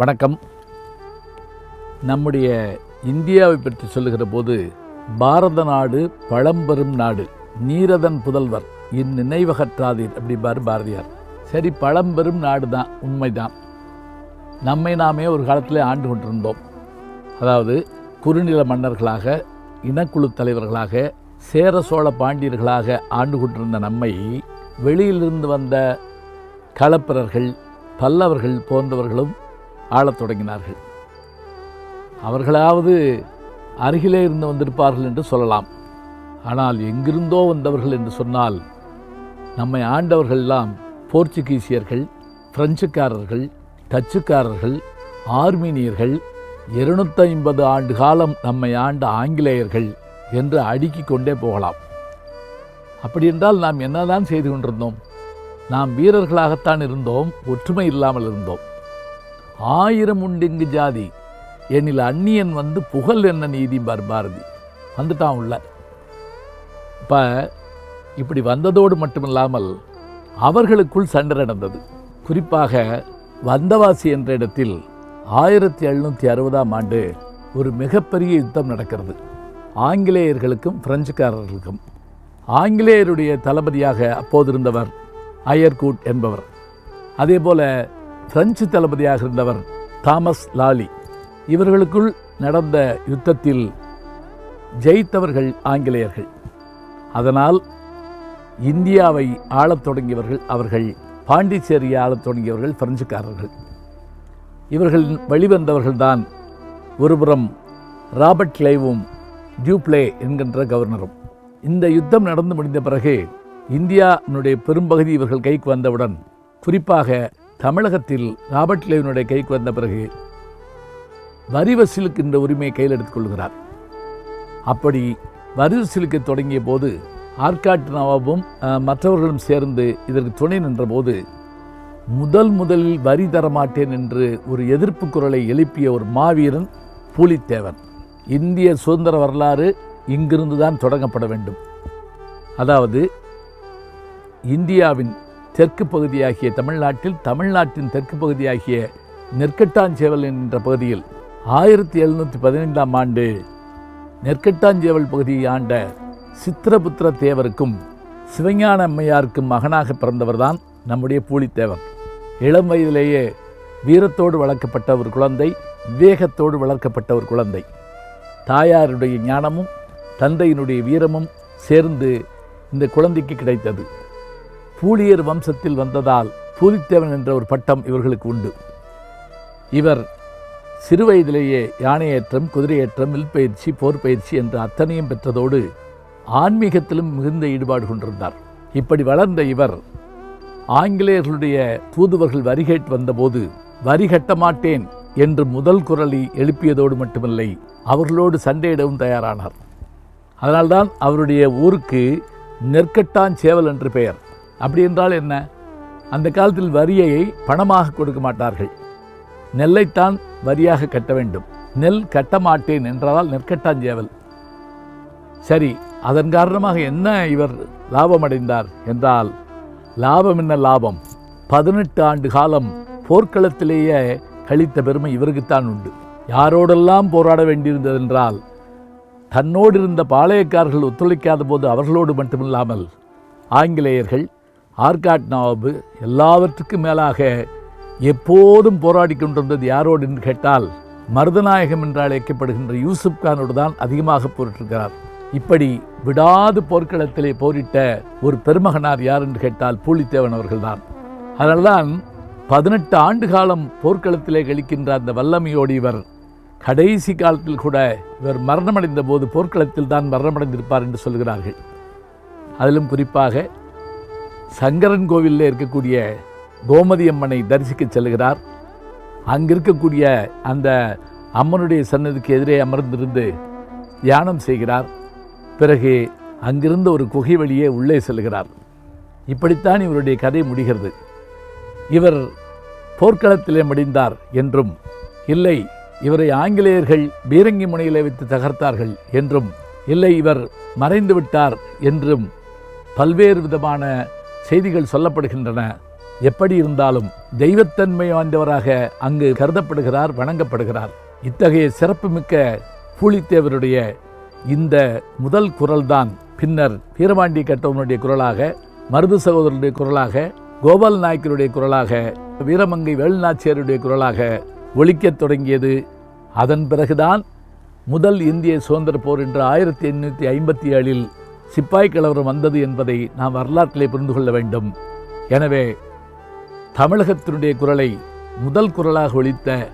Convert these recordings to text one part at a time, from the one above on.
வணக்கம். நம்முடைய இந்தியாவை பற்றி சொல்லுகிற போது பாரத நாடு பழம்பெரும் நாடு நீரதன் புதல்வர் இந்நினைவகற்றாதீர் அப்படிம்பார் பாரதியார். சரி பழம்பெரும் நாடு தான் உண்மைதான். நம்மை நாமே ஒரு காலத்தில் ஆண்டு கொண்டிருந்தோம். அதாவது குறுநில மன்னர்களாக இனக்குழு தலைவர்களாக சேர சோழ பாண்டியர்களாக ஆண்டு கொண்டிருந்த நம்மை வெளியிலிருந்து வந்த களப்பிரர்கள் பல்லவர்கள் போன்றவர்களும் ஆளத் தொடங்கினார்கள். அவர்களாவது அருகிலே இருந்து வந்திருப்பார்கள் என்று சொல்லலாம். ஆனால் எங்கிருந்தோ வந்தவர்கள் என்று சொன்னால் நம்மை ஆண்டவர்கள் எல்லாம் போர்ச்சுகீசியர்கள் பிரெஞ்சுக்காரர்கள் டச்சுக்காரர்கள் ஆர்மீனியர்கள் இருநூத்தி ஐம்பது ஆண்டு காலம் நம்மை ஆண்ட ஆங்கிலேயர்கள் என்று அடுக்கிக் கொண்டே போகலாம். அப்படி என்றால் நாம் என்னதான் செய்து கொண்டிருந்தோம்? நாம் வீரர்களாகத்தான் இருந்தோம் ஒற்றுமை இல்லாமல் இருந்தோம். ஆயிரம் உண்டிங்கு ஜாதி. எனில் அந்நியன் வந்து புகழ் என்ன நீதிம்பார் பாரதி. வந்துட்டான் உள்ள. இப்போ இப்படி வந்ததோடு மட்டுமில்லாமல் அவர்களுக்குள் சண்டை நடந்தது. குறிப்பாக வந்தவாசி என்ற இடத்தில் ஆயிரத்தி எழுநூற்றி அறுபதாம் ஆண்டு ஒரு மிகப்பெரிய யுத்தம் நடக்கிறது. ஆங்கிலேயர்களுக்கும் பிரெஞ்சுக்காரர்களுக்கும். ஆங்கிலேயருடைய தளபதியாக அப்போதிருந்தவர் அயர்கூட் என்பவர். அதே போல பிரெஞ்சு தளபதியாக இருந்தவர் தாமஸ் லாலி. இவர்களுக்குள் நடந்த யுத்தத்தில் ஜெயித்தவர்கள் ஆங்கிலேயர்கள். அதனால் இந்தியாவை ஆளத் தொடங்கியவர்கள் அவர்கள் பாண்டிச்சேரியை ஆளத் தொடங்கியவர்கள் பிரெஞ்சுக்காரர்கள். இவர்கள் வெளிவந்தவர்கள்தான் ஒருபுறம் ராபர்ட் கிளைவும் டியூப்ளே என்கின்ற கவர்னரும். இந்த யுத்தம் நடந்து முடிந்த பிறகு இந்தியாவினுடைய பெரும்பகுதி இவர்கள் கைக்கு வந்தவுடன் குறிப்பாக தமிழகத்தில் ராபர்ட் லேவினுடைய கைக்கு வந்த பிறகு வரி வசூலுக்கின்ற உரிமையை கையில் எடுத்துக் கொள்கிறார் அப்படி வரி வசூலுக்கு தொடங்கிய போது ஆற்காட்டு நவாபும் மற்றவர்களும் சேர்ந்து இதற்கு துணை நின்றபோது முதல் முதலில் வரி தரமாட்டேன் என்று ஒரு எதிர்ப்பு குரலை எழுப்பிய ஒரு மாவீரன் பூலித்தேவன். இந்திய சுதந்திர வரலாறு இங்கிருந்து தான் தொடங்கப்பட வேண்டும். அதாவது இந்தியாவின் தெற்கு பகுதியாகிய தமிழ்நாட்டில் தமிழ்நாட்டின் தெற்கு பகுதியாகிய நெற்கட்டாஞ்சேவல் என்ற பகுதியில் ஆயிரத்தி எழுநூற்றி பதினைந்தாம் ஆண்டு நெற்கட்டாஞ்சேவல் பகுதியை ஆண்ட சித்திரபுத்திர தேவருக்கும் சிவஞான அம்மையாருக்கும் மகனாக பிறந்தவர்தான் நம்முடைய பூலித்தேவர் இளம் வயதிலேயே வீரத்தோடு வளர்க்கப்பட்ட ஒரு குழந்தை விவேகத்தோடு வளர்க்கப்பட்ட ஒரு குழந்தை. தாயாருடைய ஞானமும் தந்தையினுடைய வீரமும் சேர்ந்து இந்த குழந்தைக்கு கிடைத்தது. பூலியர் வம்சத்தில் வந்ததால் பூலித்தேவன் என்ற ஒரு பட்டம் இவர்களுக்கு உண்டு. இவர் சிறுவயதிலேயே யானையேற்றம் குதிரையேற்றம் வில் பயிற்சி போர் பயிற்சி என்று அத்தனையும் பெற்றதோடு ஆன்மீகத்திலும் மிகுந்த ஈடுபாடு கொண்டிருந்தார். இப்படி வளர்ந்த இவர் ஆங்கிலேயர்களுடைய தூதுவர்கள் வரி கேட்டு வந்தபோது வரி கட்ட மாட்டேன் என்று முதல் குரலை எழுப்பியதோடு மட்டுமில்லை அவர்களோடு சண்டையிடவும் தயாரானார். அதனால்தான் அவருடைய ஊருக்கு நெற்கட்டான் சேவல் என்று பெயர். அப்படி என்றால் என்ன? அந்த காலத்தில் வரியை பணமாக கொடுக்க மாட்டார்கள். நெல்லைத்தான் வரியாக கட்ட வேண்டும். நெல் கட்ட மாட்டேன் என்றால் நெற்கட்டாஞ்சேவல் சரி அதன் காரணமாக என்ன இவர் லாபம் அடைந்தார் என்றால் லாபம் என்ன லாபம்? பதினெட்டு ஆண்டு காலம் போர்க்களத்திலேயே கழித்த பெருமை இவருக்குத்தான் உண்டு. யாரோடெல்லாம் போராட வேண்டியிருந்ததென்றால் தன்னோடு இருந்த பாளையக்காரர்கள் ஒத்துழைக்காத போது அவர்களோடு மட்டுமில்லாமல் ஆங்கிலேயர்கள் ஆர்காட் நவாபு எல்லாவற்றுக்கும் மேலாக எப்போதும் போராடி கொண்டிருந்தது யாரோடு என்று கேட்டால் மருதநாயகம் என்று அழைக்கப்படுகின்ற யூசுப் கானோடு தான் அதிகமாக போரிட்டிருக்கிறார். இப்படி விடாது போர்க்களத்திலே போரிட்ட ஒரு பெருமகனார் யார் என்று கேட்டால் பூலித்தேவன் அவர்கள்தான் அதனால்தான் பதினெட்டு ஆண்டு காலம் போர்க்களத்திலே கழிக்கின்ற அந்த வல்லமையோடு இவர் கடைசி காலத்தில் கூட இவர் மரணமடைந்த போது போர்க்களத்தில் தான் மரணமடைந்திருப்பார் என்று சொல்கிறார்கள். அதிலும் குறிப்பாக சங்கரன் கோவிலில் இருக்கக்கூடிய கோமதி அம்மனை தரிசிக்க செல்கிறார். அங்க இருக்கக்கூடிய அந்த அம்மனுடைய சன்னதிக்கு எதிரே அமர்ந்திருந்து தியானம் செய்கிறார். பிறகு அங்கிருந்த ஒரு குகை வழியே உள்ளே செல்கிறார். இப்படித்தான் இவருடைய கதை முடிகிறது. இவர் போர்க்களத்திலே மடிந்தார் என்றும் இல்லை இவரை ஆங்கிலேயர்கள் பீரங்கி முனையிலே வைத்து தகர்த்தார்கள் என்றும் இல்லை இவர் மறைந்து விட்டார் என்றும் பல்வேறு விதமான செய்திகள் சொல்லப்படுகின்றன. எப்படி இருந்தாலும் தெய்வத்தன்மை வாய்ந்தவராக அங்கு கருதப்படுகிறார் வணங்கப்படுகிறார். இத்தகைய சிறப்புமிக்க பூலித்தேவருடைய இந்த முதல் குரல்தான் பின்னர் வீரபாண்டி கட்டவனுடைய குரலாக மருது சகோதரனுடைய குரலாக கோபால் நாயக்கருடைய குரலாக வீரமங்கை வேலுநாச்சியாருடைய குரலாக ஒழிக்கத் தொடங்கியது. அதன் பிறகுதான் முதல் இந்திய சுதந்திர போர் என்று ஆயிரத்தி எண்ணூற்றி ஐம்பத்தி ஏழில் சிப்பாய் கலவரம் வந்தது என்பதை நாம் வரலாற்றிலே புரிந்து கொள்ள வேண்டும். எனவே தமிழகத்தினுடைய குரலை முதல் குரலாக ஒழித்த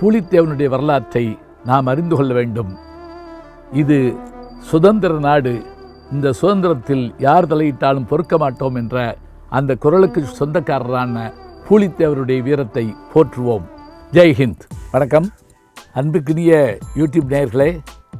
பூலித்தேவனுடைய வரலாற்றை நாம் அறிந்து கொள்ள வேண்டும். இது சுதந்திர நாடு. இந்த சுதந்திரத்தில் யார் தலையிட்டாலும் பொறுக்க மாட்டோம் என்ற அந்த குரலுக்கு சொந்தக்காரரான பூலித்தேவருடைய வீரத்தை போற்றுவோம். ஜெய் ஹிந்த். வணக்கம். அன்புக்குரிய யூடியூப் நேயர்களே